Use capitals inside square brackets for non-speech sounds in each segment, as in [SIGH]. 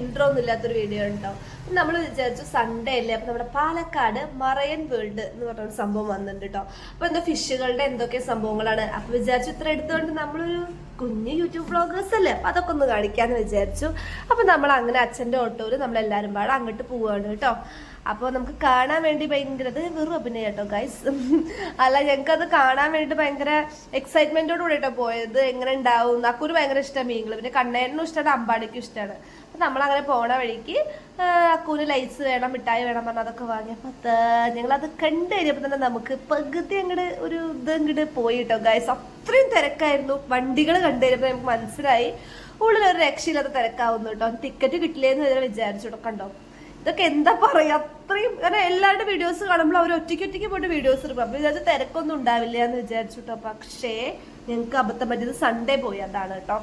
Intro ഒന്നും ഇല്ലാത്തൊരു video ഉണ്ടാവും നമ്മൾ വിചാരിച്ചു സൺഡേ അല്ലേ? അപ്പൊ നമ്മുടെ പാലക്കാട് മറയൻ വേൾഡ് എന്ന് പറഞ്ഞ ഒരു സംഭവം വന്നിട്ടുണ്ട് കേട്ടോ അപ്പൊ എന്തോ ഫിഷുകളുടെ എന്തൊക്കെ സംഭവങ്ങളാണ്? അപ്പൊ വിചാരിച്ചു ഇത്ര എടുത്തുകൊണ്ട് നമ്മളൊരു കുഞ്ഞു യൂട്യൂബ് ബ്ലോഗേഴ്സ് അല്ലേ? അപ്പൊ അതൊക്കെ ഒന്ന് കാണിക്കാന്ന് വിചാരിച്ചു. അപ്പൊ നമ്മൾ അങ്ങനെ അച്ഛന്റെ ഓട്ടോയിൽ നമ്മളെല്ലാരും പാടെ അങ്ങോട്ട് പോവാണ് കേട്ടോ അപ്പോൾ നമുക്ക് കാണാൻ വേണ്ടി [LAUGHS] ഭയങ്കര വെറും അഭിനയം കേട്ടോ ഗൈസ് അല്ല ഞങ്ങൾക്ക് അത് കാണാൻ വേണ്ടി ഭയങ്കര എക്സൈറ്റ്മെന്റോട് കൂടിയിട്ടോ പോയത്. എങ്ങനെ ഉണ്ടാവും? നക്കൂര് ഭയങ്കര ഇഷ്ടമാണ് മീനുകൾ പിന്നെ കണ്ണേരനും ഇഷ്ടമാണ് അമ്പാടിക്കും ഇഷ്ടമാണ് നമ്മളങ്ങനെ പോണ വഴിക്ക് അക്കൂന് ലൈറ്റ്സ് വേണം മിഠായി വേണം പറഞ്ഞാൽ അതൊക്കെ വാങ്ങിയപ്പോൾ ഞങ്ങളത് കണ്ടു കഴിഞ്ഞപ്പോൾ തന്നെ നമുക്ക് പകുതി അങ്ങോട്ട് ഒരു ഇത് അങ്ങോട്ട് പോയി കേട്ടോ ഗൈസ് അത്രയും തിരക്കായിരുന്നു. വണ്ടികൾ കണ്ടു കഴിഞ്ഞപ്പോൾ നമുക്ക് മനസ്സിലായി. ഉള്ളിൽ ഒരു രക്ഷയില്ലാത്ത തിരക്കാവുന്നു കേട്ടോ ടിക്കറ്റ് കിട്ടില്ലേന്ന് വരെ വിചാരിച്ചു കേട്ടോ കണ്ടോ? ഇതൊക്കെ എന്താ പറയാ? അത്രയും കാരണം എല്ലാവരുടെ വീഡിയോസ് കാണുമ്പോൾ അവർ ഒറ്റയ്ക്ക് ഒറ്റയ്ക്ക് പോയിട്ട് വീഡിയോസ് എടുക്കും അപ്പൊ വിചാരിച്ച തിരക്കൊന്നും ഉണ്ടാവില്ല എന്ന് വിചാരിച്ചു കേട്ടോ പക്ഷേ ഞങ്ങൾക്ക് അബദ്ധം പറ്റിയത് സൺഡേ പോയി. അതാണ് കേട്ടോ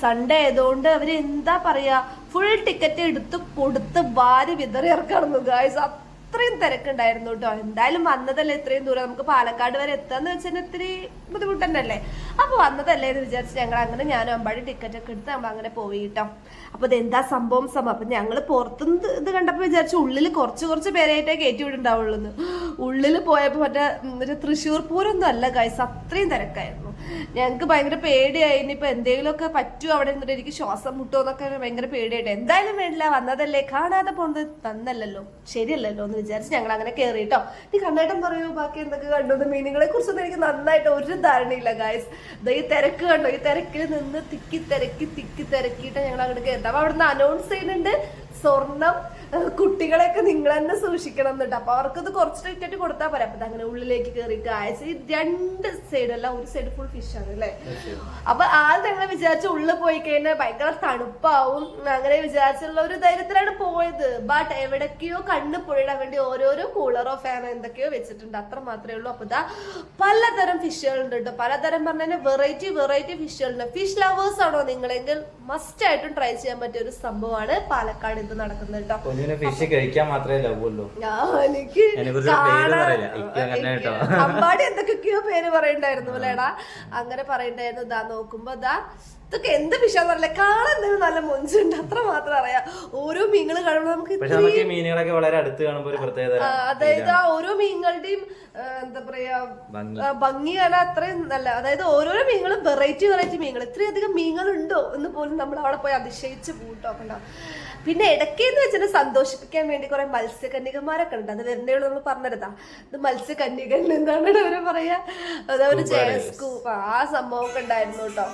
സൺഡേ ആയതുകൊണ്ട് അവർ എന്താ പറയാ? ഫുൾ ടിക്കറ്റ് എടുത്ത് കൊടുത്ത് വാരി വിതറി ഇറക്കണം ഗായ്സ് അത്രയും തിരക്കുണ്ടായിരുന്നു കേട്ടോ എന്തായാലും വന്നതല്ലേ ഇത്രയും ദൂരം. നമുക്ക് പാലക്കാട് വരെ എത്താന്ന് വെച്ചാൽ ഇത്തിരി ബുദ്ധിമുട്ട് തന്നെയല്ലേ അപ്പൊ വന്നതല്ലേ എന്ന് വിചാരിച്ച് ഞങ്ങൾ അങ്ങനെ ഞാൻ അമ്പാടി ടിക്കറ്റ് ഒക്കെ എടുത്ത് നമ്മൾ അങ്ങനെ പോയി കേട്ടോ അപ്പൊ ഇതെന്താ സംഭവം സംഭവം? അപ്പൊ ഞങ്ങൾ പുറത്തുനിന്ന് ഇത് കണ്ടപ്പോ വിചാരിച്ചു ഉള്ളിൽ കുറച്ച് കുറച്ച് പേരായിട്ടേ കയറ്റി വിടുണ്ടാവുള്ളൂ ഉള്ളിൽ പോയപ്പോ മറ്റേ ഒരു തൃശ്ശൂർ പൂരൊന്നും അല്ല കൈസ് അത്രയും തിരക്കായിരുന്നു. ഞങ്ങൾക്ക് ഭയങ്കര പേടിയായി. ഇനിയിപ്പോ എന്തെങ്കിലുമൊക്കെ പറ്റുമോ അവിടെ നിന്നിട്ട്? എനിക്ക് ശ്വാസം മുട്ടുമോ എന്നൊക്കെ ഭയങ്കര പേടിയായിട്ട്. എന്തായാലും വേണ്ടില്ല വന്നതല്ലേ. കാണാതെ പോകുന്നത് തന്നല്ലല്ലോ. ശരിയല്ലല്ലോ എന്ന് വിചാരിച്ച് ഞങ്ങൾ അങ്ങനെ കേറിട്ടോ നീ കണ്ണേട്ടൻ പറയൂ ബാക്കി എന്തൊക്കെ കണ്ടു? മീനുകളെ കുറിച്ചൊന്നും എനിക്ക് നന്നായിട്ട് ഒരു ധാരണയില്ല ഗായ്സ് ഈ തിരക്ക് കണ്ടോ? ഈ തിരക്കിൽ നിന്ന് തിക്കി തിരക്കി തിക്കി തിരക്കിയിട്ട് ഞങ്ങൾ അങ്ങോട്ട് കയറി അപ്പൊ അവിടുന്ന് അനൗൺസ് ചെയ്യുന്നുണ്ട്. സ്വർണം കുട്ടികളെയൊക്കെ നിങ്ങൾ തന്നെ സൂക്ഷിക്കണം എന്നിട്ട്. അപ്പൊ അവർക്കത് കുറച്ച് ടിക്കറ്റ് കൊടുത്താൽ പോരാ. അപ്പൊ അങ്ങനെ ഉള്ളിലേക്ക് കയറി ഈ രണ്ട് സൈഡ് അല്ല ഒരു സൈഡ് ഫുൾ ഫിഷ് ആണ് അല്ലേ? അപ്പൊ ആൾ ഞങ്ങൾ വിചാരിച്ച ഉള്ളിൽ പോയി കഴിഞ്ഞാൽ ഭയങ്കര തണുപ്പാവും അങ്ങനെ വിചാരിച്ചുള്ള ഒരു ധൈര്യത്തിലാണ് പോയത്. ബട്ട് എവിടൊക്കെയോ കണ്ണ് പൊഴിടാൻ വേണ്ടി ഓരോരോ കൂളറോ ഫാനോ എന്തൊക്കെയോ വെച്ചിട്ടുണ്ട്. അത്ര മാത്രമേ ഉള്ളൂ. അപ്പൊ ഇതാ പലതരം ഫിഷുകളുണ്ട് കേട്ടോ. പലതരം പറഞ്ഞാൽ വെറൈറ്റി വെറൈറ്റി ഫിഷുകളുണ്ട് ഫിഷ് ലവേഴ്സ് ആണോ നിങ്ങളെങ്കിൽ? മസ്റ്റ് ആയിട്ടും ട്രൈ ചെയ്യാൻ പറ്റിയ ഒരു സംഭവമാണ് പാലക്കാട് ഇത് നടക്കുന്നത് കേട്ടോ ഫിഷ് കഴിക്കാൻ മാത്രമേ ലവുള്ളൂ എനിക്ക്. അമ്പാടി എന്തൊക്കെയോ പേര് പറയണ്ടായിരുന്നു അല്ലേടാ. അങ്ങനെ പറയണ്ടായിരുന്നു. ഇതാ നോക്കുമ്പോ ഇതാ ഇതൊക്കെ എന്ത് ഫിഷാന്ന് അറിയില്ല. കാണാൻ എന്തെങ്കിലും നല്ല മൊഞ്ചുണ്ട്. അത്ര മാത്രം അറിയാം. ഓരോ മീനുകൾ കാണുമ്പോൾ നമുക്ക് പക്ഷെ നമുക്ക് ഈ മീനുകളൊക്കെ വളരെ അടുത്ത് കാണുമ്പോൾ ഒരു പ്രത്യേകത അതായത് ആ ഓരോ മീനുകളുടെയും എന്താ പറയാ ഭംഗി. കാണാൻ അത്രയും നല്ല. അതായത് ഓരോരോ മീനുകളും വെറൈറ്റി വെറൈറ്റി മീനുകൾ. ഇത്രയധികം മീനുകളുണ്ടോ എന്ന് പോലും നമ്മൾ അവിടെ പോയി അതിശയിച്ച് പൂട്ടോ കണ്ടോ പിന്നെ ഇടയ്ക്കെന്ന് വെച്ചാൽ സന്തോഷിപ്പിക്കാൻ വേണ്ടി കുറെ മത്സ്യകന്യകന്മാരൊക്കെ ഉണ്ട്. അത് വരുന്നേ നമ്മൾ പറഞ്ഞെടുത്താ ഇത് മത്സ്യകന്യകൻ എന്താണ് അവർ പറയാ. അതൊരു സ്കൂപ്പ് ആ സംഭവം ഒക്കെ ഉണ്ടായിരുന്നു കേട്ടോ.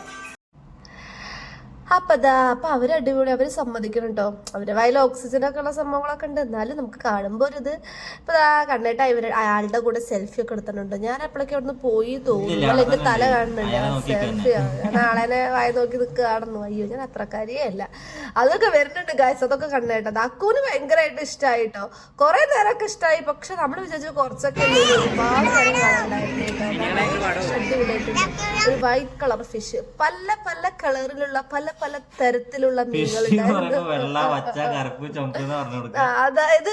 അപ്പൊ അതാ അപ്പൊ അവർ അടിപൊളി അവർ സമ്മതിക്കണം കേട്ടോ അവരുടെ വായിൽ ഓക്സിജൻ ഒക്കെ ഉള്ള സംഭവങ്ങളൊക്കെ ഉണ്ട്. എന്നാലും നമുക്ക് കാണുമ്പോ ഒരു ഇത് ഇപ്പൊ ദാ കണ്ടിട്ട് ഇവർ അയാളുടെ കൂടെ സെൽഫി ഒക്കെ എടുത്തിട്ടുണ്ട്. ഞാൻ അപ്പോഴൊക്കെ അവിടുന്ന് പോയി തോന്നുന്നു. എന്റെ തല കാണുന്നുണ്ട് സെൽഫി ഞാൻ ആളെ വായ നോക്കി നിൽക്കുകയാണെന്നു അയ്യോ ഞാൻ അത്രക്കാരിയേ അല്ല. അതൊക്കെ വരുന്നുണ്ട് ഗായ്സ് അതൊക്കെ കണ്ടേട്ടത് അക്കൂന് ഭയങ്കരമായിട്ട് ഇഷ്ടമായിട്ടോ കുറെ നേരമൊക്കെ ഇഷ്ടമായി പക്ഷെ നമ്മൾ വിചാരിച്ചു കുറച്ചൊക്കെ. ഒരുപാട് നേരം കാണാണ്ടായിരുന്നു. ഒരു വൈറ്റ് കളർ ഫിഷ് പല പല കളറിലുള്ള പല പല തരത്തിലുള്ള കൊടുക്കുക അതായത്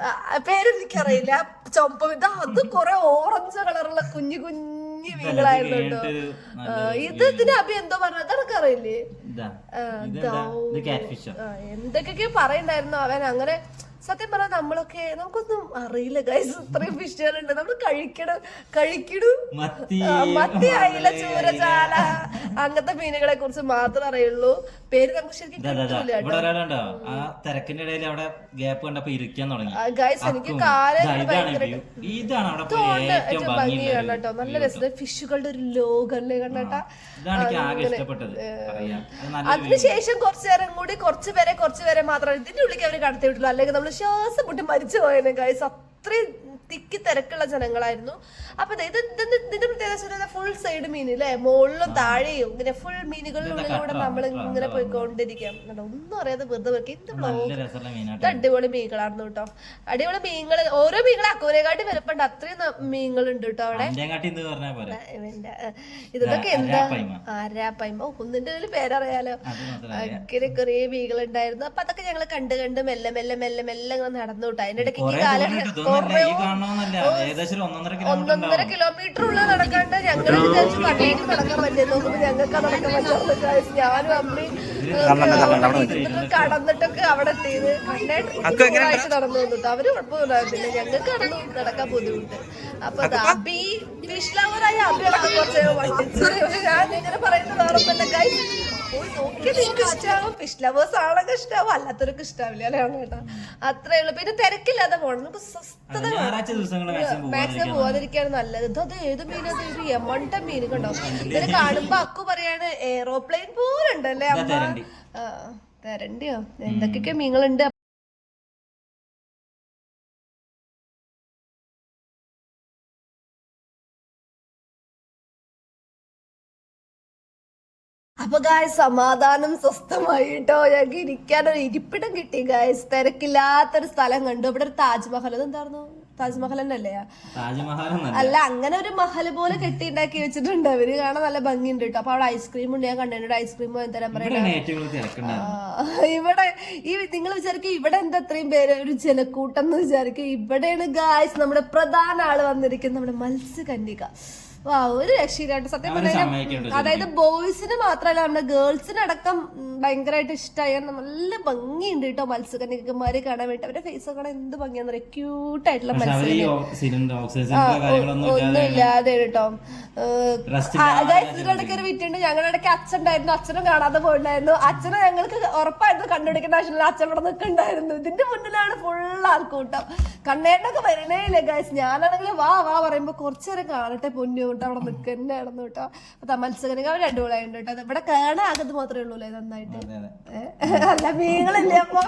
ആ, പേരെനിക്കറിയില്ല. ചുമപ്പ് ഇത് അത് കുറെ ഓറഞ്ച് കളറുള്ള കുഞ്ഞു കുഞ്ഞു മീനുകളായിരുന്നു ഇത് ഇതിന് അഭി എന്തോ പറഞ്ഞു അതൊക്കെ അറിയില്ലേ എന്തൊക്കെയൊക്കെ പറയണ്ടായിരുന്നു അവൻ അങ്ങനെ സത്യം പറഞ്ഞാൽ നമ്മളൊക്കെ നമുക്കൊന്നും അറിയില്ല ഗൈസ് ഇത്രയും ഫിഷുകളുണ്ട് നമ്മൾ കഴിക്കണം കഴിക്കണം. മത്തി അയില ചൂരചാല അങ്ങനത്തെ മീനുകളെ കുറിച്ച് മാത്രമേ അറിയുള്ളൂ. പേര് നമുക്ക് ശരിക്കും തിരക്കിന്റെ ഇടയിൽ അവിടെ ഗ്യാപ്പ് കണ്ടപ്പോ ഇരിക്കാൻ തുടങ്ങി. ഗൈസ് എനിക്ക്. കാലം ഭംഗി കണ്ടോ നല്ല രസം ഫിഷുകളുടെ ഒരു ലോകല്ലേ കണ്ടോട്ടാ അതിനുശേഷം കുറച്ചു നേരം കൂടി കുറച്ചു പേരെ കുറച്ചു പേരെ മാത്രം ഇതിന്റെ ഉള്ളിലേക്ക് അവർ കടത്തി വിട്ടുള്ളൂ അല്ലെങ്കിൽ നമ്മൾ ശ്വാസം പൊട്ടി മരിച്ചു പോയേനെ ഗൈസ് അത്രയും തിക്കി തിരക്കുള്ള ജനങ്ങളായിരുന്നു. അപ്പൊ ഇത് ഇതിന്റെ പ്രത്യേകത ഫുൾ സൈഡ് മീൻ അല്ലേ മുകളിലും താഴെയും ഇങ്ങനെ ഫുൾ മീനുകളിലൂടെ നമ്മൾ ഇങ്ങനെ പോയിക്കൊണ്ടിരിക്കാം കണ്ടോ, ഒന്നും അറിയാതെ വെറുതെ വെക്കുക എന്ത് ഇത് അടിപൊളി മീനുകളായിരുന്നു കേട്ടോ. അടിപൊളി മീനുകൾ ഓരോ മീനുകൾ അക്കൂരെക്കാട്ടി വരപ്പുണ്ട് അത്രയും മീനുകളുണ്ട് കേട്ടോ അവിടെ. ഇതൊക്കെ എന്താ. ആരാപ്പയ്മ ഒന്നിന്റെ ഒരു പേരറിയാലോ? അങ്ങനെ കുറേ മീനുകളുണ്ടായിരുന്നു. അപ്പൊ അതൊക്കെ ഞങ്ങൾ കണ്ട് കണ്ട് മെല്ലെ മെല്ലെ മെല്ലെ മെല്ലെ ഇങ്ങനെ നടന്നു കേട്ടോ. അതിന്റെ ഇടയ്ക്ക് കാലം കാണണമെന്നല്ല ഏകദേശം ഒരു ഒന്നൊന്നര കിലോമീറ്റർ ഒന്നൊന്നര കിലോമീറ്റർ ഉള്ള നടക്കാണ്ട് ഞങ്ങൾ വിചാരിച്ചു കണ്ണേക്ക് നടക്കാൻ പറ്റില്ല. ഞങ്ങൾക്ക് നടക്കാൻ പറ്റാത്ത ഞാനും അമ്മയും കടന്നിട്ടൊക്കെ അവിടെ എത്തിയത്. ആഴ്ച നടന്നു വന്നിട്ട്. അവർ കുഴപ്പമില്ലായിരുന്നില്ല ഞങ്ങൾക്ക് കടന്നു നടക്കാൻ ബുദ്ധിമുട്ട്. അപ്പൊ അബി ഫിഷ് ലവറായ അബി അടക്കം കുറച്ച് വണ്ടിച്ച് ഞാൻ ഇങ്ങനെ പറയുന്നത് നിങ്ങൾക്ക് ഇഷ്ടമാവും ഫിഷ് ലവേഴ്സ് ആണെങ്കിൽ ഇഷ്ടാവും. അല്ലാത്തവർക്ക് ഇഷ്ടാവില്ല. അല്ലേ കേട്ടോ അത്രേ ഉള്ളൂ. പിന്നെ തിരക്കില്ലാതെ പോകണം നമുക്ക് സ്വസ്ഥത മാക്സിമം പോവാതിരിക്കാണ് നല്ലത്. ഇതത് ഏത് മീനത് ഒരു എമൗണ്ട മീൻ കണ്ടോ ഇതിന് കാണുമ്പോ അക്കു പറയാണ് എയ്റോപ്ലെയിൻ പോലെ ഉണ്ടല്ലേ അമ്മ? തെരണ്ടി. തരണ്ടിയോ? എന്തൊക്കെയൊക്കെ മീനുകളുണ്ട്? ഗായ്സ് സമാധാനം സ്വസ്ഥമായിട്ടോ ഞങ്ങൾക്ക് ഇരിക്കാൻ ഒരു ഇരിപ്പിടം കിട്ടി ഗായ്സ് തിരക്കില്ലാത്തൊരു സ്ഥലം കണ്ടു. ഇവിടെ ഒരു താജ്മഹൽ. എന്തായിരുന്നു താജ്മഹൽ തന്നെയല്ലേ? താജ്മഹൽ അല്ല അങ്ങനെ ഒരു മഹൽ പോലെ കെട്ടി ഉണ്ടാക്കി വെച്ചിട്ടുണ്ട്. അവർ കാണാൻ നല്ല ഭംഗിയുണ്ട് കേട്ടോ അപ്പൊ അവിടെ ഐസ്ക്രീം ഉണ്ട്. ഞാൻ കണ്ടിട്ടുണ്ട് ഐസ്ക്രീം തരാൻ പറയാം ഇവിടെയാണ് ഏറ്റവും കൂടുതൽ തിരക്കുണ്ടാകുന്നത് ആ, ഇവിടെ ഈ നിങ്ങൾ വിചാരിക്കും ഇവിടെ എന്താ ഇത്രയും പേര്? ഒരു ജനക്കൂട്ടം എന്ന് വിചാരിക്കും. ഇവിടെയാണ് ഗായ്സ് നമ്മുടെ പ്രധാന ആൾ വന്നിരിക്കുന്നത്. നമ്മുടെ മത്സ്യകന്യക. വാ ഒരു രക്ഷയില്ലാണ്ട് സത്യം പറഞ്ഞാൽ അതായത് ബോയ്സിന് മാത്രമല്ല നമ്മുടെ ഗേൾസിനടക്കം ഭയങ്കരമായിട്ട് ഇഷ്ടമായ നല്ല ഭംഗിയുണ്ട് കേട്ടോ മത്സ്യകന്യകന്മാരെ കാണാൻ വേണ്ടി. അവരുടെ ഫേസ് ഒക്കെ എന്ത് ഭംഗിയാന്ന് പറയാം ക്യൂട്ടായിട്ടുള്ള ഒന്നും ഇല്ലാതെ കേട്ടോ ഇതിനിടയ്ക്ക് ഒരു വിറ്റുണ്ട് ഞങ്ങളുടെ ഇടയ്ക്ക് അച്ഛൻ ഉണ്ടായിരുന്നു അച്ഛനും കാണാതെ പോയിട്ടുണ്ടായിരുന്നു. അച്ഛനെ ഞങ്ങൾക്ക് ഉറപ്പായിരുന്നു കണ്ടുപിടിക്കുന്ന ആവശ്യമില്ല. അച്ഛൻ ഇവിടെ നിൽക്കുന്നുണ്ടായിരുന്നു. ഇതിന്റെ മുന്നിലാണ് ഫുൾ ആൾക്കൂട്ടം. കണ്ണേട്ടൊക്കെ വരണേ ഇല്ല ഗൈസ് ഞാനാണെങ്കിൽ വാ വാ പറയുമ്പോ കുറച്ചേരം കാണട്ടെ പൊന്നു. കേട്ടോ അവിടെ നിൽക്കന്നെ ആയിരുന്നു കേട്ടോ അപ്പൊ മത്സ്യകനിക അവർ അടിപൊളിയായിട്ട് കേട്ടോ. അത് ഇവിടെ കേടാകത്ത് മാത്രമേ ഉള്ളൂ അല്ലേ? നന്നായിട്ട്? അല്ല മീനുകളില്ലേ അപ്പൊ?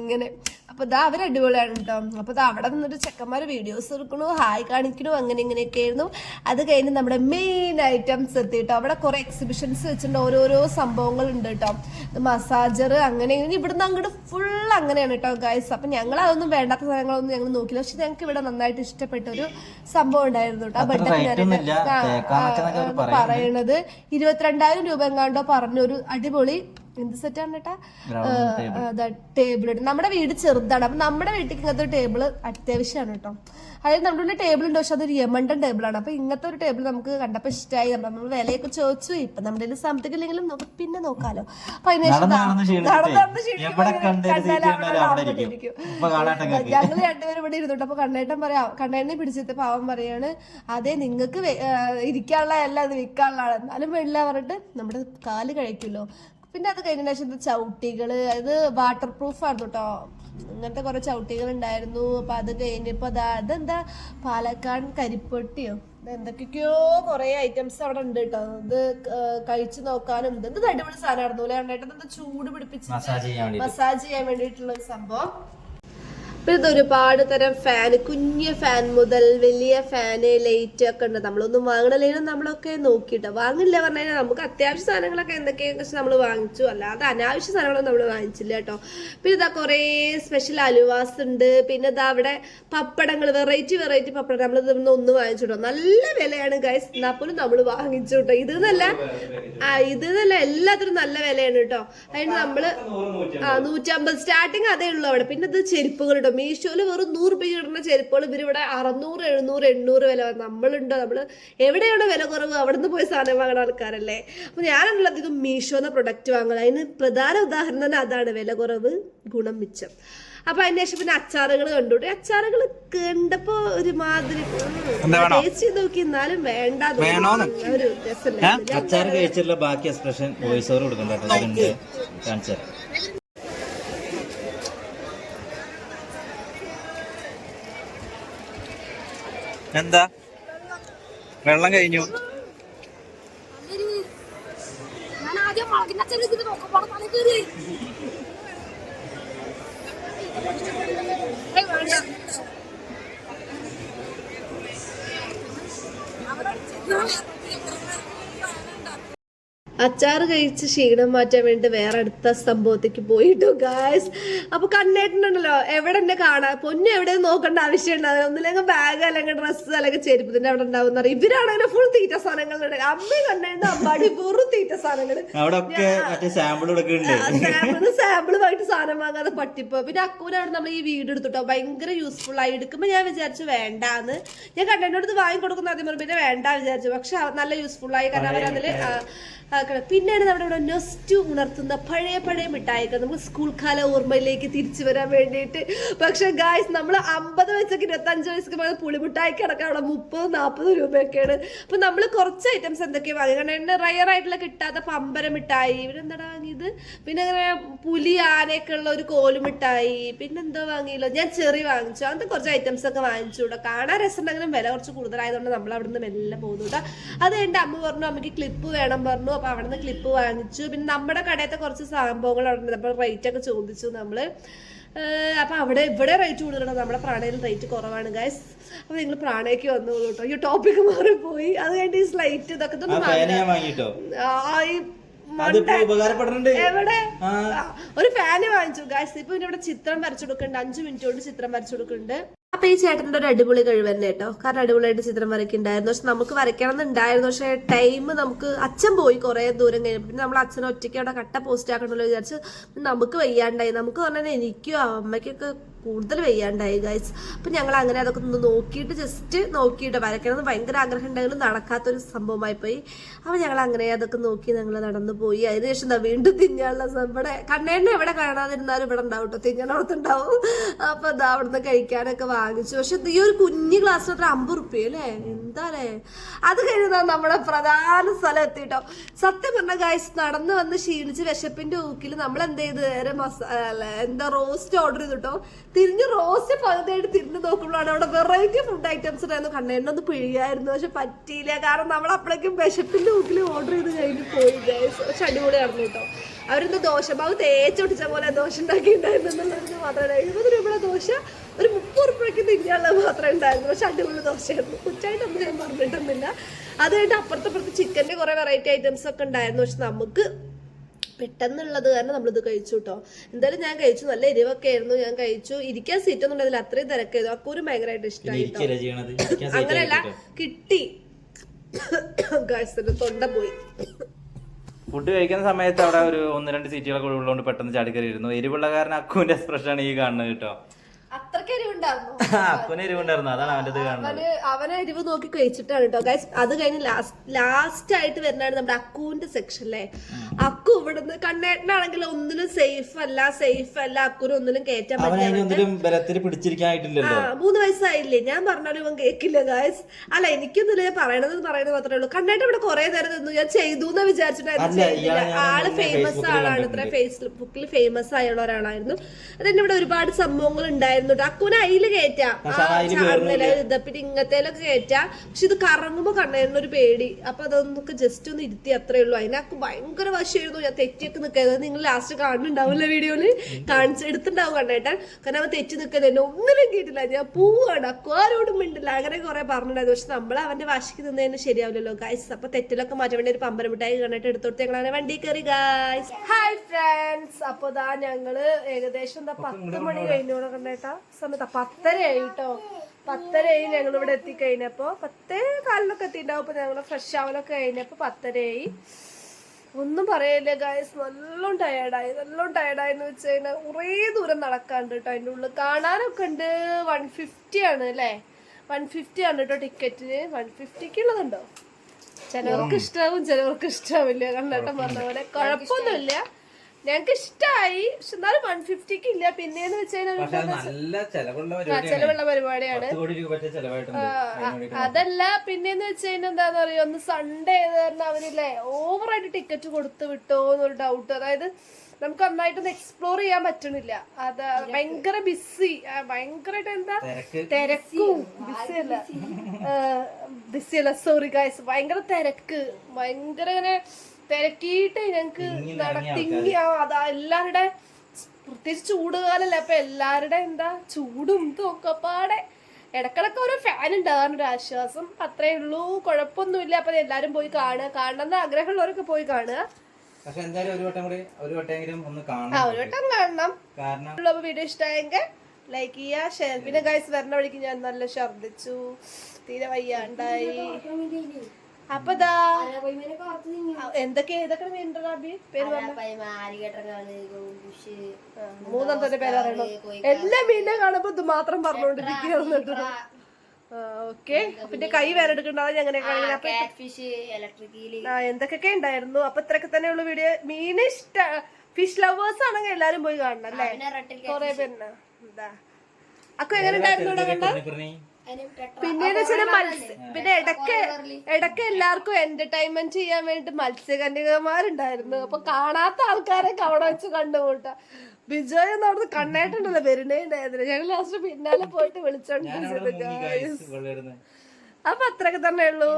ഇങ്ങനെ. അപ്പൊ ഇതാ അവർ അടിപൊളിയാണ് കേട്ടോ. അപ്പോൾ ഇതാ അവിടെ നിന്നിട്ട് ചെക്കന്മാര് വീഡിയോസ് എടുക്കണു ഹായ് കാണിക്കണു അങ്ങനെ ഇങ്ങനെയൊക്കെ ആയിരുന്നു അത് കഴിഞ്ഞ് നമ്മുടെ മെയിൻ ഐറ്റംസ് എത്തി കേട്ടോ. അവിടെ കുറേ എക്സിബിഷൻസ് വെച്ചിട്ടുണ്ട് ഓരോരോ സംഭവങ്ങൾ ഉണ്ട് കേട്ടോ. മസാജർ അങ്ങനെ ഇവിടുന്ന് അങ്ങോട്ട് ഫുൾ അങ്ങനെയാണ് കേട്ടോ ഗൈസ് അപ്പൊ ഞങ്ങൾ അതൊന്നും വേണ്ടാത്ത സാധനങ്ങളൊന്നും ഞങ്ങൾ നോക്കില്ല പക്ഷെ ഞങ്ങൾക്ക് ഇവിടെ നന്നായിട്ട് ഇഷ്ടപ്പെട്ട ഒരു സംഭവം ഉണ്ടായിരുന്നു കേട്ടോ ബട്ടർ പറയണത്. ഇരുപത്തിരണ്ടായിരം രൂപ എങ്ങാണ്ടോ പറഞ്ഞൊരു അടിപൊളി എന്ത് സെറ്റാണ് കേട്ടാ ടേബിൾ നമ്മുടെ വീട് ചെറുതാണ്. അപ്പൊ നമ്മുടെ വീട്ടിൽ ഇങ്ങനത്തെ ഒരു ടേബിൾ അത്യാവശ്യമാണ് കേട്ടോ. അതായത് നമ്മുടെ ഉള്ളിൽ ടേബിൾ ഉണ്ട് പക്ഷെ അതൊരു യമണ്ടൻ ആണ്. അപ്പൊ ഇങ്ങനത്തെ ഒരു ടേബിൾ നമുക്ക് കണ്ടപ്പോൾ ഇഷ്ടമായി നമ്മൾ വിലയൊക്കെ ചോദിച്ചു. ഇപ്പൊ നമ്മുടെ കയ്യിൽ സാമ്പത്തികം ഇല്ലെങ്കിലും നമുക്ക് പിന്നെ നോക്കാലോ. അപ്പൊ അതിന് ശേഷം നടന്ന് നടന്ന് ക്ഷീണിച്ചിട്ടേ. നടന്ന് നടന്ന് ക്ഷീണിക്കുമ്പോ എവിടെ ഇങ്ങനെ കണ്ടൊരു കണ്ടാൽ സീറ്റ് അവിടെ കണ്ടാലും അവിടെ അവിടെ ഇരിക്കും. ഇരിക്കും. ഇപ്പൊ കാണാട്ടെ ഇങ്ങക്ക്. ഞങ്ങൾ രണ്ടുപേരും ഇവിടെ ഇരുന്നിട്ട് അപ്പൊ കണ്ണേട്ടൻ പറയാ കണ്ണേട്ടനെ പിടിച്ചിട്ട് പാവം പറയാണ് അതെ നിങ്ങൾക്ക് ഇരിക്കാനുള്ള അല്ല അത് വിൽക്കാനുള്ള എന്നാലും വെള്ള പറഞ്ഞിട്ട് നമ്മുടെ കാൽ കഴിക്കുമല്ലോ. പിന്നെ അത് കഴിഞ്ഞ ശേഷം ചവിട്ടികൾ ചവിട്ടികൾ? അത് വാട്ടർ പ്രൂഫ് ആയിരുന്നു കേട്ടോ ഇങ്ങനത്തെ കുറെ ചവിട്ടികൾ ഉണ്ടായിരുന്നു. അപ്പൊ അത് കഴിഞ്ഞപ്പോ അതാ അതെന്താ? പാലക്കാട് കരിപ്പൊട്ടിയോ? എന്തൊക്കെയോ എന്തൊക്കെയൊക്കെയോ കുറെ ഐറ്റംസ് അവിടെ ഉണ്ട് കേട്ടോ ഇത് കഴിച്ചു നോക്കാനും ഇത്. എന്ത് അടിപൊളി സാധനമായിരുന്നു. അല്ലെ കണ്ണേട്ടൻ ചൂട് പിടിപ്പിച്ച് മസാജ് ചെയ്യാൻ വേണ്ടി മസാജ് ചെയ്യാൻ വേണ്ടിയിട്ടുള്ള ഒരു സംഭവം. പിന്നെ ഒരുപാട് തരം ഫാൻ കുഞ്ഞ് ഫാൻ മുതൽ വലിയ ഫാന് ലൈറ്റ് ഒക്കെ ഉണ്ട്. നമ്മളൊന്നും വാങ്ങണില്ലെങ്കിലും നമ്മളൊക്കെ നോക്കിയിട്ട്. വാങ്ങില്ല പറഞ്ഞു കഴിഞ്ഞാൽ നമുക്ക് അത്യാവശ്യ സാധനങ്ങളൊക്കെ എന്തൊക്കെയാണെന്ന് വെച്ചാൽ നമ്മൾ വാങ്ങിച്ചു. അല്ലാതെ അനാവശ്യ സാധനങ്ങളൊന്നും നമ്മൾ വാങ്ങിച്ചില്ല കേട്ടോ. പിന്നെ ഇതാ കുറേ സ്പെഷ്യൽ അലുവാസ് ഉണ്ട്. പിന്നെ ഇതാ അവിടെ പപ്പടങ്ങൾ വെറൈറ്റി വെറൈറ്റി പപ്പടം നമ്മൾ ഇതൊന്നും ഒന്ന് വാങ്ങിച്ചിട്ടോ. നല്ല വിലയാണ് ഗൈസ് എന്നാൽ പോലും നമ്മൾ വാങ്ങിച്ചു കേട്ടോ. ഇത് എന്നല്ല ആ ഇത് എന്നല്ല എല്ലാത്തിനും നല്ല വിലയാണ് കേട്ടോ. അതിന് നമ്മൾ ആ നൂറ്റമ്പത് സ്റ്റാർട്ടിങ് അതേ ഉള്ളൂ അവിടെ. പിന്നെ ഇത് ചെരുപ്പുകൾ കേട്ടോ മീഷോയിൽ വെറും നൂറ് രൂപയ്ക്ക് കിട്ടുന്ന ചെരുപ്പുകൾ ഇവർ ഇവിടെ അറുന്നൂറ് എഴുന്നൂറ് എണ്ണൂറ് വില നമ്മളുണ്ടോ? നമ്മൾ എവിടെയാണോ വില കുറവ്? അവിടെ നിന്ന് പോയി സാധനം വാങ്ങുന്ന ആൾക്കാരല്ലേ? അപ്പൊ ഞാനാണല്ലോ അധികം എന്ന പ്രൊഡക്റ്റ് വാങ്ങുന്നത് അതിന് പ്രധാന ഉദാഹരണം തന്നെ അതാണ് വില കുറവ് ഗുണം മിച്ചം. അപ്പൊ അതിന് ശേഷം പിന്നെ അച്ചാറുകൾ കണ്ടു. അച്ചാറുകൾ കണ്ടപ്പോ ഒരു മാതിരി ടേസ്റ്റ് നോക്കി. എന്നാലും വേണ്ട. ഒരു രസമില്ല അച്ചാർ കഴിച്ചിട്ടുള്ള ബാക്കി എക്സ്പ്രഷൻ വോയിസ് ഓവർ കൊടുക്കണ്ട കേട്ടോ. കാണിച്ചു എന്താ? വെള്ളം കഴിഞ്ഞു. ഞാൻ ആദ്യം മുളകിന്റെ അച്ഛൻ ഇതിന് നോക്കുമ്പോൾ തല കയറി വേണ്ട അച്ചാറ് കഴിച്ച് ക്ഷീണം മാറ്റാൻ വേണ്ടി വേറെ അടുത്ത സംഭവത്തേക്ക് പോയിട്ടു ഗായ്സ് അപ്പൊ കണ്ണേട്ടുണ്ടല്ലോ എവിടെ എന്നെ കാണാ? പൊന്നു എവിടെ നോക്കേണ്ട ആവശ്യം ഉണ്ടാവില്ല ഒന്നില്ലെങ്കിൽ ബാഗ് അല്ലെങ്കിൽ ഡ്രസ്സ് അല്ലെങ്കിൽ ചെരുപ്പത്തിന്റെ അവിടെ ഉണ്ടാവും അറിയാം ഇവരാണെങ്കിൽ ഫുൾ തീറ്റ സാധനങ്ങളുടെ അമ്മയും കണ്ണേട്ടൻ അമ്പാടി വെറും തീറ്റ സാധനങ്ങൾ. സാമ്പിൾ സാമ്പിളുമായിട്ട് സാധനം വാങ്ങാതെ പട്ടിപ്പോ. പിന്നെ അക്കൂരാണ് നമ്മൾ ഈ വീട് എടുത്തിട്ടോ ഭയങ്കര യൂസ്ഫുൾ ആയി. എടുക്കുമ്പോ ഞാൻ വിചാരിച്ചു വേണ്ടാന്ന്. ഞാൻ അടുത്ത് വാങ്ങി കൊടുക്കുന്ന ആദ്യം പിന്നെ വേണ്ട വിചാരിച്ചു. പക്ഷെ നല്ല യൂസ്ഫുൾ ആയി. കാരണം അവരതിൽ പിന്നെയാണ് നമ്മുടെ ഇവിടെ നെസ്റ്റ് ഉണർത്തുന്ന പഴയ പഴയ മിഠായികൾ നമുക്ക് സ്കൂൾ കാല ഓർമ്മയിലേക്ക് തിരിച്ചു വരാൻ വേണ്ടിയിട്ട്. പക്ഷെ ഗായ്സ് നമ്മൾ അമ്പത് വയസ്സൊക്കെ ഇരുപത്തഞ്ച് വയസ്സൊക്കെ പോയത് പുളിമിഠായിക്ക് അടക്കം അവിടെ മുപ്പത് നാൽപ്പത് രൂപയൊക്കെയാണ്. അപ്പം നമ്മൾ കുറച്ച് ഐറ്റംസ് എന്തൊക്കെയാണ് വാങ്ങി കാരണം എന്നെ റയർ ആയിട്ടുള്ള കിട്ടാത്ത പമ്പര മിഠായി ഇവിടെ എന്താണ് വാങ്ങിയത്? പിന്നെ അങ്ങനെ പുലി ആനയൊക്കെ ഉള്ള ഒരു കോൽ മിഠായി പിന്നെ എന്തോ വാങ്ങിയല്ലോ? ഞാൻ ചെറി വാങ്ങിച്ചു. അങ്ങനത്തെ കുറച്ച് ഐറ്റംസ് ഒക്കെ വാങ്ങിച്ചു കൂടെ കാണാൻ രസമുണ്ടെങ്കിലും വില കുറച്ച് കൂടുതലായതുകൊണ്ട് നമ്മൾ അവിടെ നിന്ന് മെല്ലെ പോകുന്നു കേട്ടോ. അത് എന്റെ അമ്മ പറഞ്ഞു അമ്മയ്ക്ക് ക്ലിപ്പ് വേണം പറഞ്ഞു. അപ്പൊ അവിടെ നിന്ന് ക്ലിപ്പ് വാങ്ങിച്ചു. പിന്നെ നമ്മുടെ കടയത്തെ കുറച്ച് സംഭവങ്ങൾ അവിടെ അപ്പോൾ റേറ്റ് ഒക്കെ ചോദിച്ചു നമ്മൾ ഏഹ് അപ്പൊ അവിടെ ഇവിടെ റേറ്റ് കൂടുതലാണ്. നമ്മുടെ പ്രാണയിൽ റേറ്റ് കുറവാണ് ഗൈസ് അപ്പൊ നിങ്ങൾ പ്രാണയ്ക്ക് വന്നു കേട്ടോ. ഈ ടോപ്പിക് മാറിപ്പോയി. അത് കഴിഞ്ഞ് ഈ സ്ലൈറ്റ് ഇതൊക്കെ. ആ, ഒരു ഫാന് വാങ്ങിച്ചു ഗായ്സ് ഇപ്പൊ ഇവിടെ ചിത്രം വരച്ചു കൊടുക്കുന്നുണ്ട് അഞ്ചു മിനിറ്റ് കൊണ്ട് ചിത്രം വരച്ചു കൊടുക്കുന്നുണ്ട് അപ്പൊ ഈ ചേട്ടന്റെ ഒരു അടിപൊളി കഴിവ് തന്നെ കേട്ടോ. കാരണം അടിപൊളിയായിട്ട് ചിത്രം വരയ്ക്കുന്നുണ്ടായിരുന്നു പക്ഷെ നമുക്ക് വരയ്ക്കണം എന്നുണ്ടായിരുന്നു പക്ഷെ ടൈം നമുക്ക് അച്ഛൻ പോയി കുറെ ദൂരം കഴിഞ്ഞപ്പോൾ പിന്നെ നമ്മൾ അച്ഛനെ ഒറ്റയ്ക്ക് അവിടെ കട്ട പോസ്റ്റ് ആക്കണമല്ലോ വിചാരിച്ച്. നമുക്ക് വയ്യാണ്ടായി. നമുക്ക് പറഞ്ഞാൽ എനിക്കും അമ്മയ്ക്കൊക്കെ കൂടുതൽ വയ്യാണ്ടായി ഗൈസ് അപ്പൊ ഞങ്ങൾ അങ്ങനെ അതൊക്കെ ഒന്ന് നോക്കിയിട്ട് ജസ്റ്റ് നോക്കിയിട്ട് വരയ്ക്കണമെന്ന് ഭയങ്കര ആഗ്രഹം ഉണ്ടെങ്കിലും നടക്കാത്തൊരു സംഭവമായി പോയി. അപ്പൊ ഞങ്ങൾ അങ്ങനെ അതൊക്കെ നോക്കി ഞങ്ങൾ നടന്നു പോയി. അതിനുശേഷം എന്താ വീണ്ടും തിന്നാനുള്ള നമ്മുടെ കണ്ണേണ്ണ എവിടെ കാണാതിരുന്നാലും ഇവിടെ ഉണ്ടാവും കേട്ടോ തിന്നണത്തുണ്ടാവും അപ്പൊ ദാ അവിടുന്ന് കഴിക്കാനൊക്കെ വാങ്ങിച്ചു. പക്ഷെ ഈ ഒരു കുഞ്ഞു ഗ്ലാസ് അത്ര അമ്പത് റുപ്യ അല്ലേ? എന്താ അല്ലേ അത് കഴിഞ്ഞാൽ നമ്മുടെ പ്രധാന സ്ഥലം എത്തിട്ടോ. സത്യം പറഞ്ഞ ഗൈസ് നടന്നു വന്ന് ക്ഷീണിച്ച് വിശപ്പിന്റെ ഊക്കിൽ നമ്മൾ എന്ത് ചെയ്ത് നേരെ മസാല എന്താ റോസ്റ്റ് ഓർഡർ ചെയ്തിട്ടോ തിരിഞ്ഞ് റോസ് പകുതിയായിട്ട് തിരിഞ്ഞു നോക്കുമ്പോഴാണ് അവിടെ വെറൈറ്റി ഫുഡ് ഐറ്റംസ് ഉണ്ടായിരുന്നു. കണ്ണേണ്ണ ഒന്ന് പിഴിയായിരുന്നു. പക്ഷെ പറ്റിയില്ല. കാരണം നമ്മൾ അപ്പോഴേക്കും വിശപ്പിന്റെ ഊക്കിൽ ഓർഡർ ചെയ്ത് കഴിഞ്ഞ് പോയി പക്ഷെ അടിപൊളിയായിരുന്നു കേട്ടോ. അവരെന്തോ ദോശമാവ് തേച്ചൊട്ടിച്ച പോലെ ദോശ ഉണ്ടാക്കിയിട്ടുണ്ടായിരുന്നു എന്നുള്ളത് മാത്രമല്ല. എഴുപത് രൂപയുടെ ദോശ ഒരു മുപ്പത് റുപ്യക്ക് തിരിഞ്ഞുള്ളത് മാത്രമേ ഉണ്ടായിരുന്നു പക്ഷെ അടിപൊളി ദോശയായിരുന്നു. ഉച്ചയായിട്ടൊന്നും ഞാൻ പറഞ്ഞിട്ടൊന്നുമില്ല. അത് കഴിഞ്ഞിട്ട് അപ്പുറത്തപ്പുറത്ത് ചിക്കന്റെ കുറേ വെറൈറ്റി ഐറ്റംസ് ഒക്കെ ഉണ്ടായിരുന്നു. പക്ഷെ നമുക്ക് പെട്ടെന്നുള്ളത് കാരണം നമ്മളിത് കഴിച്ചു കേട്ടോ എന്തായാലും ഞാൻ കഴിച്ചു. നല്ല എരിവൊക്കെ ആയിരുന്നു. ഞാൻ കഴിച്ചു. ഇരിക്കാൻ സീറ്റ് ഒന്നും ഉണ്ടായില്ല അത്രയും തിരക്കായിരുന്നു. അക്കൂരും ഭയങ്കരമായിട്ട് ഇഷ്ടമായി അങ്ങനെയല്ല. കിട്ടി. തൊണ്ട പോയി. ഫുഡ് കഴിക്കുന്ന സമയത്ത് അവിടെ ഒരു ഒന്ന് രണ്ട് സീറ്റുകളൊക്കെ ഉള്ളതുകൊണ്ട് പെട്ടെന്ന് ചാടിക്കറി ഇരുന്നു എരിവുള്ള കാരണം അക്കുവിന്റെ എക്സ്പ്രഷൻ ആണ് ഈ കാണുന്നത് കേട്ടോ. അത്രയ്ക്ക് [LAUGHS] എരിവുണ്ടായിരുന്നു. അതാണ് അവന്റെ കാണുന്നത്. അവന് എരിവ് നോക്കി കഴിച്ചിട്ടാണ് കേട്ടോ. ഗൈസ് അത് കഴിഞ്ഞ് ലാസ്റ്റ് ലാസ്റ്റ് ആയിട്ട് വരുന്നതാണ് നമ്മുടെ അക്കുവിന്റെ സെക്ഷൻ അല്ലെ? അക്കു ഇവിടുന്ന് കണ്ണേട്ടനാണെങ്കിൽ ഒന്നിനും സേഫ് അല്ല സേഫ് അല്ല. അക്കുവിന് ഒന്നിനും കയറ്റാൻ അവൻ പറ്റില്ല. മൂന്ന് വയസ്സായില്ലേ? ഞാൻ പറഞ്ഞാലും ഇവൻ കേക്കില്ല ഗായ്സ് അല്ല എനിക്കൊന്നും പറയണത് പറയണത് മാത്രമേ ഉള്ളൂ. കണ്ണേട്ടൻ ഇവിടെ കുറെ നേരം നിന്നു. ഞാൻ ചെയ്തു എന്ന് വിചാരിച്ചിട്ടായിരുന്നു ആൾ ഫേമസ് ആളാണ്. ഇത്ര. ഫേസ്ബുക്കിൽ ഫേമസ് ആയുള്ള ഒരാളായിരുന്നു. അതിന്റെ ഇവിടെ ഒരുപാട് സംഭവങ്ങൾ ഉണ്ടായിരുന്നു അക്കുവിനെ അയിൽ കയറ്റാം പക്ഷെ അയിൽ കേറുന്നില്ല. പിന്നെ ഇങ്ങനത്തേലൊക്കെ കയറ്റാം പക്ഷെ ഇത് കറങ്ങുമ്പോ കണ്ണേറിന് ഒരു പേടി. അപ്പൊ അതൊന്നൊക്കെ ജസ്റ്റ് ഒന്ന് ഇരുത്തി അത്രേ ഉള്ളൂ. അതിനൊക്കെ ഭയങ്കര വശമായിരുന്നു ഞാൻ തെറ്റിയൊക്കെ നിൽക്കുന്നത് നിങ്ങൾ ലാസ്റ്റ് കാണുന്നുണ്ടാവില്ല വീഡിയോയിൽ? കാണിച്ച് എടുത്തിട്ടുണ്ടാവും കണ്ണേട്ടൻ കാരണം അവൻ തെറ്റി നിൽക്കുന്നത് എന്നെ ഒന്നിനും കേട്ടില്ല. ഞാൻ പോവാണ്. അക്കാരോടും മിണ്ടില്ല. അങ്ങനെ കുറെ പറഞ്ഞിട്ടുണ്ടായിരുന്നു. പക്ഷെ നമ്മൾ അവന്റെ വാശിക്ക് നിന്നതിന് ശരിയാവില്ലല്ലോ ഗായ്സ് അപ്പൊ തെറ്റിലൊക്കെ മാറ്റാൻ വേണ്ടി ഒരു പമ്പര മിഠായി കണ്ടിട്ട് എടുത്തോട്ട് ഞങ്ങൾ അങ്ങനെ വണ്ടി കയറി ഗായ്സ് ഹായ് ഫ്രണ്ട്സ് അപ്പൊ ദാ ഞങ്ങൾ ഏകദേശം എന്താ പത്ത് മണി കഴിഞ്ഞോളൂ കണ്ടേട്ടാ. സമയത്ത് പത്തരയായി ആയിട്ടോ? പത്തരയായി ഞങ്ങൾ ഇവിടെ എത്തിക്കഴിഞ്ഞപ്പോ പത്തേ കാലിലൊക്കെ എത്തിയിട്ടുണ്ടാവും. അപ്പൊ ഞങ്ങൾ ഫ്രഷ് ആവലൊക്കെ കഴിഞ്ഞപ്പോ പത്തരയായി ഒന്നും പറയല്ലേ ഗായസ് നല്ലോണം ടയേർഡായി നല്ലോണം ടയർഡായി എന്ന് വെച്ച് കഴിഞ്ഞാൽ കുറേ ദൂരം നടക്കാണ്ട് കേട്ടോ അതിന്റെ ഉള്ളിൽ കാണാനൊക്കെ ഉണ്ട്. വൺ ഫിഫ്റ്റി ആണ് അല്ലേ? വൺ ഫിഫ്റ്റി ആണ് കേട്ടോ ടിക്കറ്റിന് വൺ ഫിഫ്റ്റിക്ക് ഉള്ളതുണ്ടോ? ചിലവർക്ക് ഇഷ്ടാവും ചിലവർക്ക് ഇഷ്ടാവില്ല. കണ്ടേട്ടൻ പറഞ്ഞ പോലെ കുഴപ്പമൊന്നുമില്ല. ഞങ്ങൾക്ക് ഇഷ്ടമായി പക്ഷെ എന്നാലും വൺ ഫിഫ്റ്റിക്ക് ഇല്ല. പിന്നെന്ന് വെച്ച് പക്ഷെ കഴിഞ്ഞാൽ അത് നല്ല ചെലവുള്ള പരിപാടിയാണ്. അതല്ല പിന്നെന്ന് വെച്ച് കഴിഞ്ഞാൽ എന്താന്ന് പറയുക ഒന്ന് സൺഡേ കാരണം അവരില്ലേ ഓവറായിട്ട് ടിക്കറ്റ് കൊടുത്ത് വിട്ടോ എന്നൊരു ഡൗട്ട് അതായത് നമുക്ക് നന്നായിട്ടൊന്ന് എക്സ്പ്ലോർ ചെയ്യാൻ പറ്റണില്ല. അത് ഭയങ്കര ബിസി ഭയങ്കരമായിട്ട് എന്താ? തിരക്ക്. തിരക്കും. ബിസി അല്ല. ബിസി അല്ല. സോറി ഗായ്സ് ഭയങ്കര തിരക്ക്. ഭയങ്കര ഇങ്ങനെ തിരക്കിയിട്ട് ഞങ്ങക്ക് നടത്തിങ്ങി ആ അതാ എല്ലാവരുടെ പ്രത്യേകിച്ച് ചൂട് കാലല്ലേ അപ്പൊ എല്ലാവരുടെ എന്താ ചൂടും ഇതും ഒക്കെ പാടെ ഇടക്കിടക്ക് ഒരു ഫാൻ ഉണ്ടാകാൻ ഒരു ആശ്വാസം. അത്രേ ഉള്ളൂ. കുഴപ്പമൊന്നുമില്ല. അപ്പൊ എല്ലാരും പോയി കാണുക. കാണണമെന്ന് ആഗ്രഹമുള്ളവരൊക്കെ പോയി കാണുക. പക്ഷെ എന്തായാലും ഒരു വട്ടം കൂടി ഒരു വട്ടമെങ്കിലും ഒന്ന് ആ കാണാം ഒരു വട്ടം കാണണം. കാരണം വീഡിയോ ഇഷ്ടമായെങ്കിൽ ലൈക്ക് ചെയ്യാ ഷെയർ പിന്നെ ഗൈസ് വരുന്ന വഴിക്ക് ഞാൻ നല്ല ഛർദിച്ചു തീരെ വയ്യാണ്ടായി. അപ്പൊ ദാ എന്തൊക്കെ ഏതൊക്കെ മീനുണ്ടോ അബി പേര് അറിയണം എല്ലാ മീനെ കാണുമ്പോ ഇത് മാത്രം പറഞ്ഞുകൊണ്ടിരിക്കുകയാണ് ഓക്കെ. പിന്നെ കൈ വേറെടുക്കണ്ടാവും അങ്ങനെ അപ്പൊ ഫിഷ് ഇലക്ട്രിക്കൽ ആ എന്തൊക്കെ ഉണ്ടായിരുന്നു? അപ്പൊ ഇത്രയൊക്കെ തന്നെ ഉള്ള വീഡിയോ മീൻ ഇഷ്ട ഫിഷ് ലവേഴ്സ് ആണെങ്കിൽ എല്ലാരും പോയി കാണണം അല്ലേ? കൊറേ പേരുണ്ട്. അക്കോ അപ്പൊ എങ്ങനെ ഉണ്ടായിരുന്നു പിന്നീട് ചില മത്സ്യ പിന്നെ ഇടയ്ക്ക് ഇടയ്ക്ക് എല്ലാവർക്കും എന്റർടൈൻമെന്റ് ചെയ്യാൻ വേണ്ടി മത്സ്യകന്യകമാരുണ്ടായിരുന്നു. അപ്പൊ കാണാത്ത ആൾക്കാരെ അവിടെ വെച്ച് കണ്ടുമുട്ട ബിജോയ് എന്ന് അവിടുന്ന് കണ്ണേട്ടുണ്ടല്ലോ വരുന്നേ ഞാൻ ഞങ്ങൾ ലാസ്റ്റ് പിന്നാലെ പോയിട്ട് വിളിച്ചോണ്ടിരിച്ചത് അപ്പൊ അത്രയൊക്കെ തന്നെ ഉള്ളൂ.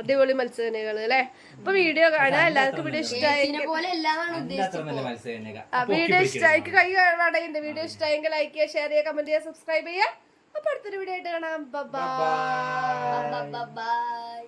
അടിപൊളി മത്സ്യകന്യകൾ അല്ലെ? അപ്പൊ വീഡിയോ കാണാ എല്ലാവർക്കും വീഡിയോ ഇഷ്ടമായി വീഡിയോ ഇഷ്ടമായി കൈ കാണാടെയുണ്ട്. വീഡിയോ ഇഷ്ടമായെങ്കിൽ ലൈക്ക് ചെയ്യുക ഷെയർ ചെയ്യുക കമന്റ് ചെയ്യുക സബ്സ്ക്രൈബ് ചെയ്യുക. അപ്പൊ അടുത്തൊരു വീഡിയോ ആയിട്ട് കാണാം. Bye bye